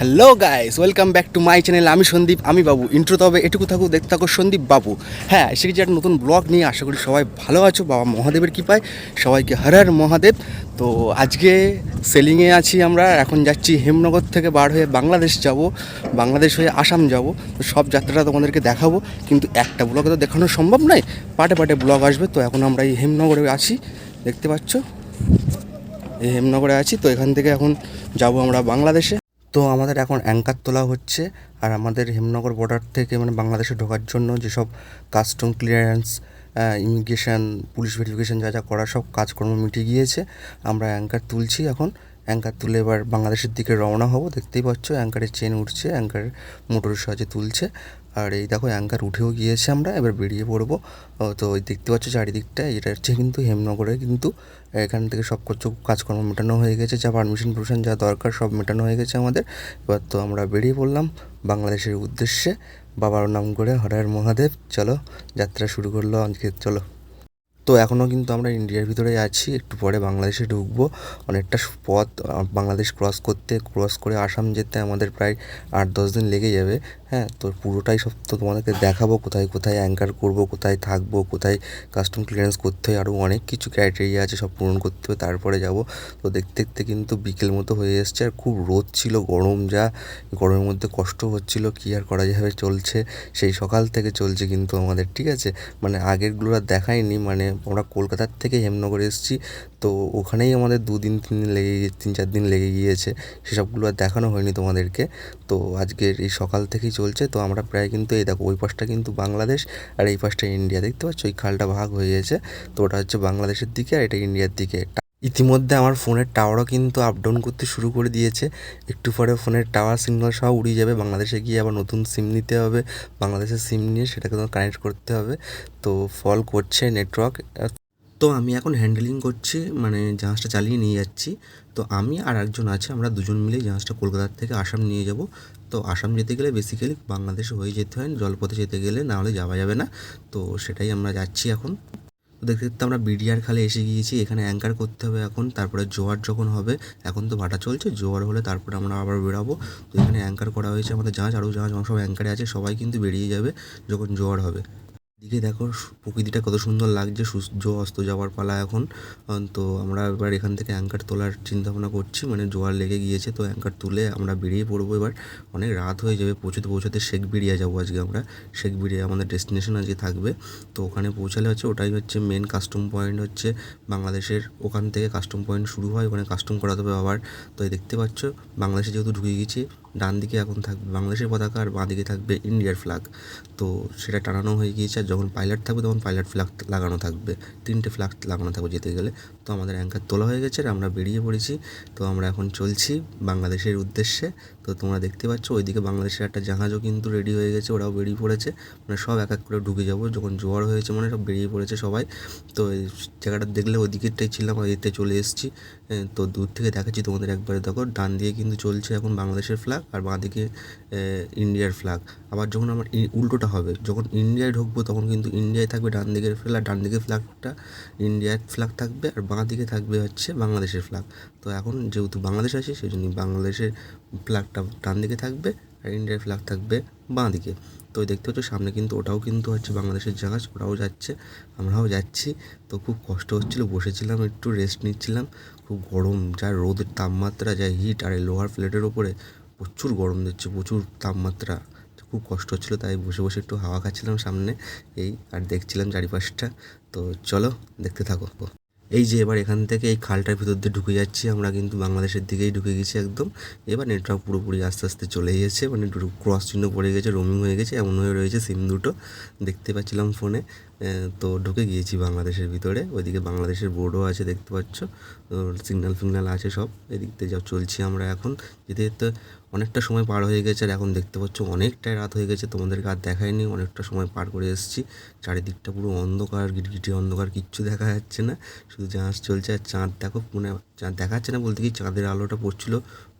Hello guys welcome back to my channel আমি সন্দীপ, আমি বাবু। Intro তবে এটুকু থাকুক, দেখতে থাকো সন্দীপ বাবু। হ্যাঁ এসে গেছি একটা নতুন ব্লগ নিয়ে। আশা করি সবাই ভালো আছো। বাবা মহাদেবের কৃপায় সবাইকে হর হর মহাদেব। তো আজকে সেলিংয়ে আছি আমরা। এখন যাচ্ছি হেমনগর থেকে বার হয়ে বাংলাদেশ যাব। বাংলাদেশ হয়ে আসাম যাব। তো সব যাত্রাটা তোমাদেরকে দেখাবো। কিন্তু একটা ব্লগে তো দেখানো সম্ভব নয়। পাটে পাটে ব্লগ আসবে। তো এখন আমরা এই হেমনগরে আছি। দেখতে পাচ্ছ? এই হেমনগরে আছি। তো এখান থেকে এখন যাব আমরা বাংলাদেশে। তো আমাদের এখন অ্যাঙ্কার তোলা হচ্ছে আর আমাদের হেমনগর বর্ডার থেকে মানে বাংলাদেশে ঢোকার জন্য যেসব custom clearance immigration police verification যা যা করা সব কাজকর্ম মিটে গিয়েছে, আমরা অ্যাঙ্কার তুলছি এখন। অ্যাঙ্কার তুলে এবার বাংলাদেশের দিকে রওনা হব, দেখতেই পাচ্ছ অ্যাঙ্কারের চেন উঠছে অ্যাঙ্কারের মোটরের সাহায্যে তুলছে। আর এই দেখো অ্যাঙ্কার উঠেও গিয়েছে আমরা, এবার বেরিয়ে পড়ব। তো দেখতে পাচ্ছ চারিদিকটা এটা হচ্ছে কিন্তু হেমনগরে কিন্তু এখান থেকে সব কিছু কাজকর্ম মেটানো হয়ে গেছে, যা পারমিশন পারমিশন যা দরকার সব মেটানো হয়ে গেছে আমাদের। এবার তো আমরা বেরিয়ে পড়লাম বাংলাদেশের উদ্দেশ্যে। বাবার নাম করে হরার মহাদেব, চলো যাত্রা শুরু করল আজকে, চলো। তো এখনও কিন্তু আমরা ইন্ডিয়ার ভিতরে আছি, একটু পরে বাংলাদেশে ঢুকবো। অনেকটা পথ বাংলাদেশ ক্রস করতে ক্রস করে আসাম যেতে আমাদের প্রায় আট দশ দিন লেগে যাবে। হ্যাঁ তো পুরোটাই সব তো তোমাদেরকে দেখাবো, কোথায় কোথায় অ্যাঙ্কার করব, কোথায় থাকব, কোথায় কাস্টম ক্লিয়ারেন্স করতে হয় আরও অনেক কিছু ক্রাইটেরিয়া আছে সব পূরণ করতে হবে, তারপরে যাব। তো দেখতে দেখতে কিন্তু বিকেল মতো হয়ে এসছে আর খুব রোদ ছিল, গরম যা, গরমের মধ্যে কষ্ট হচ্ছিল, কী আর করা যাবে চলছে, সেই সকাল থেকে চলছে কিন্তু আমাদের, ঠিক আছে? মানে আগেরগুলো আর দেখায়নি মানে আমরা কলকাতার থেকে হেমনগর এসেছি, তো ওখানেই আমাদের দুদিন, তিন দিন লেগে তিন চার দিন লেগে গিয়েছে, সেসবগুলো আর দেখানো হয়নি তোমাদেরকে। তো আজকের এই সকাল থেকেই চলছে। তো আমরা প্রায় কিন্তু এই দেখো, ওই পাশটা কিন্তু বাংলাদেশ আর এই পাশটা ইন্ডিয়া। দেখতে পাচ্ছ? ওই খালটা ভাগ হয়ে গেছে। তো ওটা হচ্ছে বাংলাদেশের দিকে আর এটা ইন্ডিয়ার দিকে। ইতিমধ্যে আমার ফোনের টাওয়ারও কিন্তু আপ ডাউন করতে শুরু করে দিয়েছে। একটু পরে ফোনের টাওয়ার সিগন্যাল সব উড়িয়ে যাবে। বাংলাদেশে গিয়ে আবার নতুন সিম নিতে হবে। বাংলাদেশের সিম নিয়ে সেটাকে তোমার কানেক্ট করতে হবে। তো ফল করছে নেটওয়ার্ক তো আমি এখন হ্যান্ডেলিং করছি মানে জাহাজটা চালিয়ে নিয়ে যাচ্ছি। তো আমি আর একজন আছে, আমরা দুজন মিলে জাহাজটা কলকাতার থেকে আসাম নিয়ে যাব। তো আসাম যেতে গেলে বেসিক্যালি বাংলাদেশে হয়ে যেতে হয়, জলপথে যেতে গেলে, না হলে যাওয়া যাবে না। তো সেটাই আমরা যাচ্ছি এখন। দেখতে দেখতে আমরা বিডিআর খালে এসে গিয়েছি, এখানে অ্যাঙ্কার করতে হবে এখন, তারপরে জোয়ার যখন হবে, এখন তো ভাটা চলছে, জোয়ার হলে তারপরে আমরা আবার বেরাবো। তো এখানে অ্যাঙ্কার করা হয়েছে আমাদের জাহাজ, আরও জাহাজ সব অ্যাঙ্কারে আছে, সবাই কিন্তু বেরিয়ে যাবে যখন জোয়ার হবে। দিকে দেখো প্রকৃতিটা কত সুন্দর লাগছে, সূর্য অস্ত যাওয়ার পালা এখন। তো আমরা এবার এখান থেকে অ্যাঙ্কার তোলার চিন্তা ভাবনা করছি মানে জোয়ার লেগে গিয়েছে, তো অ্যাঙ্কার তুলে আমরা বেরিয়ে পড়ব এবার। অনেক রাত হয়ে যাবে, পৌঁছতে পৌঁছতে শেখ বিড়িয়া যাব আজকে আমরা। শেখ বিড়িয়া আমাদের ডেস্টিনেশন আজকে থাকবে। তো ওখানে পৌঁছালে হচ্ছে, ওটাই হচ্ছে মেন কাস্টম পয়েন্ট হচ্ছে, বাংলাদেশের ওখান থেকে কাস্টম পয়েন্ট শুরু হয়, ওখানে কাস্টম করাতে হবে আবার। তো দেখতে পাচ্ছ, বাংলাদেশে যেহেতু ঢুকে গেছি ডান দিকে এখন থাকবে বাংলাদেশের পতাকা আর বাঁ দিকে থাকবে ইন্ডিয়ার ফ্ল্যাগ তো সেটা টানানো হয়ে গিয়েছে আর যখন পাইলট থাকবে তখন পাইলট ফ্ল্যাগ লাগানো থাকবে। তিনটে ফ্ল্যাগ লাগানো থাকবে যেতে গেলে। তো আমাদের অ্যাঙ্কার তোলা হয়ে গেছে, আর আমরা বেরিয়ে পড়েছি। তো আমরা এখন চলছি বাংলাদেশের উদ্দেশ্যে। তো তোমরা দেখতে পাচ্ছ, ওইদিকে বাংলাদেশের একটা জাহাজও কিন্তু রেডি হয়ে গেছে, ওরাও বেরিয়ে পড়েছে। মানে সব এক এক করে ঢুকে যাব, যখন জোয়ার হয়েছে মানে সব বেরিয়ে পড়েছে সবাই। তো এই জায়গাটা দেখলে ওই দিকেরটাই ছিলাম ওই দিকটাই চলে এসেছি। তো দূর থেকে দেখাচ্ছি তোমাদের একবারে। দেখো, ডান দিয়ে কিন্তু চলছে এখন বাংলাদেশের ফ্ল্যাগ আর বাঁ দিকে ইন্ডিয়ার ফ্ল্যাগ আবার যখন আমার উল্টোটা হবে, যখন ইন্ডিয়ায় ঢুকবো তখন কিন্তু ইন্ডিয়ায় থাকবে ডান দিকের ফ্ল্যাগ ডান দিকের ফ্ল্যাগটা ইন্ডিয়ার ফ্ল্যাগ থাকবে, আর বাঁ দিকে থাকবে হচ্ছে বাংলাদেশের ফ্ল্যাগ তো এখন যেহেতু বাংলাদেশ আছে সেই জন্য বাংলাদেশের ফ্ল্যাগটা ডান দিকে থাকবে আর ইন্ডিয়ার ফ্ল্যাগ থাকবে বাঁ দিকে। তো দেখতে হচ্ছে সামনে কিন্তু ওটাও কিন্তু হচ্ছে বাংলাদেশের জাহাজ ওটাও যাচ্ছে, আমরাও যাচ্ছি। তো খুব কষ্ট হচ্ছিল, বসেছিলাম, একটু রেস্ট নিচ্ছিলাম। খুব গরম, যা রোদের তাপমাত্রা, যা হিট আর এই লোহার প্লেটের ওপরে প্রচুর গরম দিচ্ছে, প্রচুর তাপমাত্রা। খুব কষ্ট হচ্ছিল, তাই বসে বসে একটু হাওয়া খাচ্ছিলাম সামনে, এই, আর দেখছিলাম চারিপাশটা। তো চলো, দেখতে থাকো। এই যে এবার এখান থেকে এই খালটার ভিতর দিয়ে ঢুকে যাচ্ছি, আমরা কিন্তু বাংলাদেশের দিকেই ঢুকে গেছি একদম। এবার নেটওয়ার্ক পুরোপুরি আস্তে আস্তে চলে গেছে মানে ক্রস চিহ্ন পড়ে গেছে রোমিং হয়ে গেছে, এমন হয়ে রয়েছে সিম দুটো। দেখতে পাচ্ছিলাম ফোনে তো ঢুকে গিয়েছি বাংলাদেশের ভিতরে। ওইদিকে বাংলাদেশের বোর্ডও আছে, দেখতে পাচ্ছ। সিগন্যাল ফিগনাল আছে সব। এদিক দিয়ে যা চলছি আমরা এখন। যেতে যেতে অনেকটা সময় পার হয়ে গেছে আর এখন দেখতে পাচ্ছ অনেকটাই রাত হয়ে গেছে। তোমাদেরকে আর দেখায়নি অনেকটা সময় পার করে এসেছি। চারিদিকটা পুরো অন্ধকার, গিটগিটি অন্ধকার, কিচ্ছু দেখা যাচ্ছে না। শুধু জাহাজ চলছে আর চাঁদ। দেখো মানে চাঁদ দেখা যাচ্ছে না বলতে কি, চাঁদের আলোটা পড়ছিল।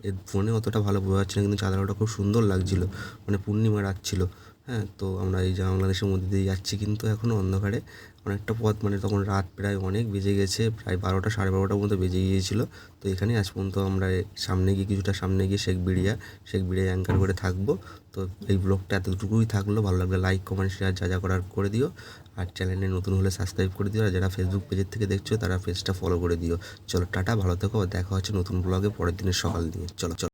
এর ফোনে অতটা ভালো বোঝা যাচ্ছে না, কিন্তু চাঁদের আলোটা খুব সুন্দর লাগছিল। মানে পূর্ণিমা রাত ছিল। হ্যাঁ তো আমরা এই যে বাংলাদেশের মধ্যে দিয়ে যাচ্ছি কিন্তু এখনও অন্ধকারে। অনেকটা পথ মানে তখন রাত প্রায় অনেক বেজে গেছে, প্রায় বারোটা, সাড়ে বারোটার মতো বেজে গিয়েছিল। তো এখানে আজ পর্যন্ত আমরা সামনে গিয়ে, কিছুটা সামনে গিয়ে শেখ বিড়িয়া শেখ বিড়িয়া অ্যাঙ্কার করে থাকব। তো এই ব্লগটা এতটুকুই থাকল। ভালো লাগলে লাইক কমেন্ট শেয়ার যা যা করার করে দিও। আর চ্যানেলে নতুন হলে সাবস্ক্রাইব করে দিও। আর যারা ফেসবুক পেজের থেকে দেখছ, তারা পেজটা ফলো করে দিও। চলো, টাটা, ভালো থেকো। দেখা হচ্ছে নতুন ব্লগে পরের দিনের সকাল দিয়ে চলো চলো।